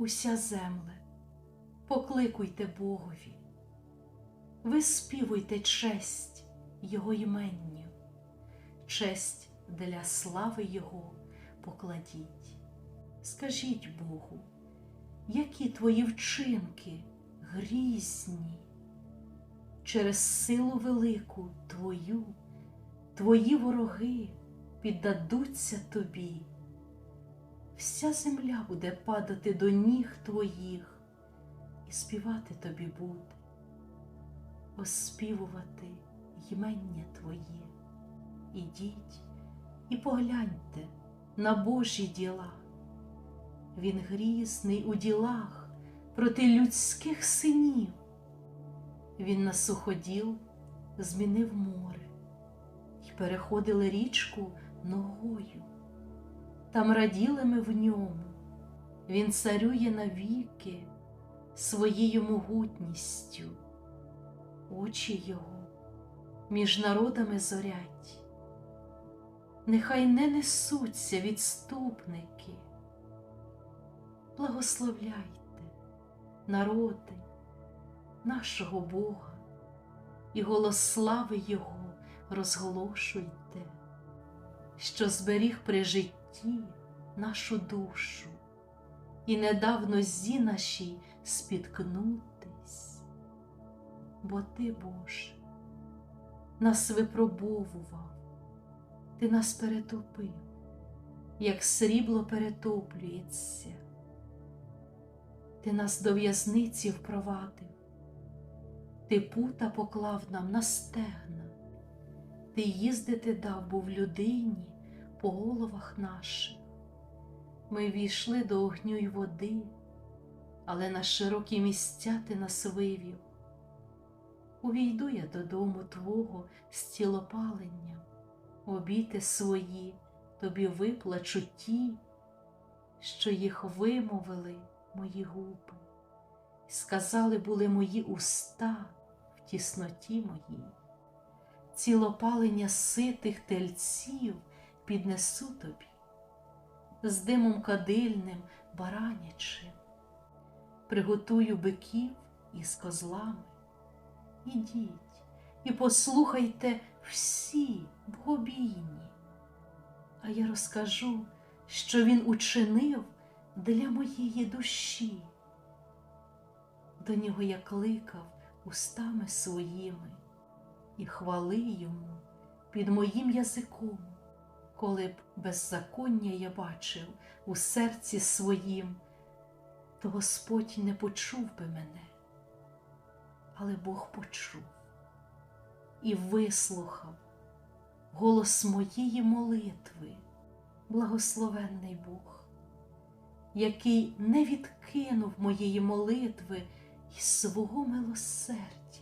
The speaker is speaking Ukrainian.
уся земле, покликуйте Богові, виспівуйте честь Його іменню, честь для слави Його покладіть. Скажіть Богу, які твої вчинки грізні, через силу велику Твою, Твої вороги піддадуться Тобі. Вся земля буде падати до ніг Твоїх і співати Тобі буде, оспівувати ймення Твоє. Ідіть і погляньте на Божі діла. Він грізний у ділах проти людських синів. Він на суходіл змінив море і переходили річку ногою. Там раділи ми в ньому, він царює навіки своєю могутністю, очі його між народами зорять. Нехай не несуться відступники. Благословляйте, народи, нашого Бога, і голос слави Його розголошуйте, що зберіг при житті нашу душу і не дав нозі нашій спіткнутись. Бо ти, Боже, нас випробовував, ти нас перетопив, як срібло перетоплюється. Ти нас до в'язниці впровадив, ти пута поклав нам на стегна, ти їздити дав був людині по головах наших. Ми війшли до огню й води, але на широкі місця ти нас вивів. Увійду я додому Твого з цілопаленням, обіти свої тобі виплачу ті, що їх вимовили мої губи, сказали були мої уста в тісноті моїй. Цілопалення ситих тельців піднесу тобі, з димом кадильним баранячим, приготую биків із козлами. Ідіть і послухайте всі богобійні, а я розкажу, що він учинив для моєї душі. До нього я кликав устами своїми і хвали йому під моїм язиком, коли б беззаконня я бачив у серці своїм, то Господь не почув би мене, але Бог почув і вислухав голос моєї молитви, благословенний Бог який не відкинув моєї молитви і свого милосердя.